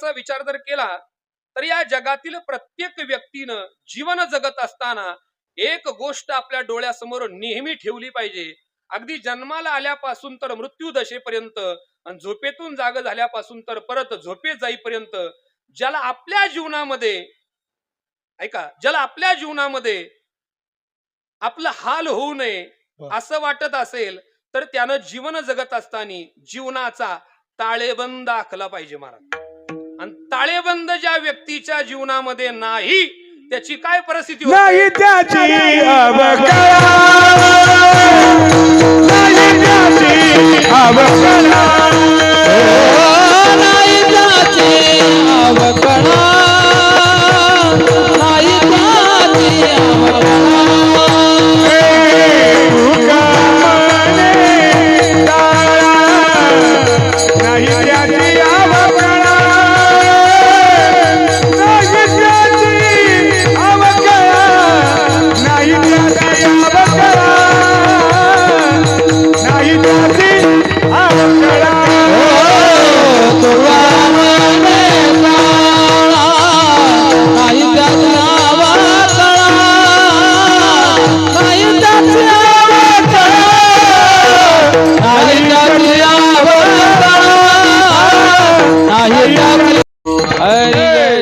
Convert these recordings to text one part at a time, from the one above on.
चा विचार जर केला तर या जगातील प्रत्येक व्यक्तीनं जीवन जगत असताना एक गोष्ट आपल्या डोळ्यासमोर नेहमी ठेवली पाहिजे अगदी जन्माला आल्यापासून तर मृत्यू दशेपर्यंत आणि झोपेतून जाग झाल्यापासून तर परत झोपेत जाईपर्यंत ज्याला आपल्या जीवनामध्ये ऐका ज्याला आपल्या जीवनामध्ये आपलं हाल होऊ नये. असं वाटत असेल तर त्यानं जीवन जगत असताना जीवनाचा ताळेबंद आखला पाहिजे महाराज ताळेबंद ज्या व्यक्तीच्या जीवनामध्ये नाही त्याची काय परिस्थिती होते? नाही त्याची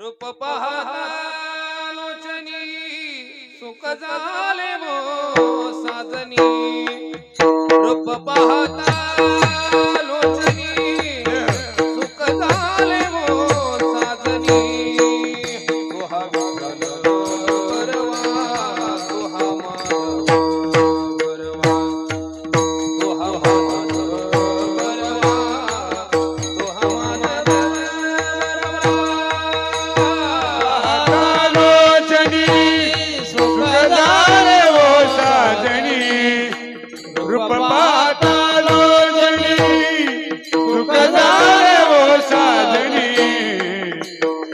रूप पाहतालोचनी सुख झाले मो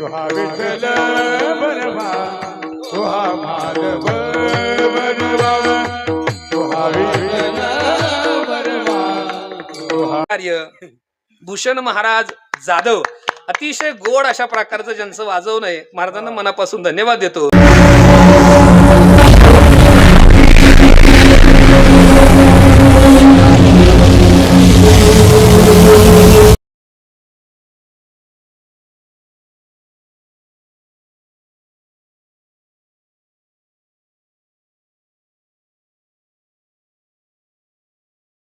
तुहा विठ्ठल बरवा तुहा माधव बरवा तुहा विठ्ठल बरवा तुहा कार्य भूषण महाराज जाधव अतिशय गोड अशा प्रकारचं ज्यांचं वाजवणं आहे महाराजांना मनापासून धन्यवाद देतो.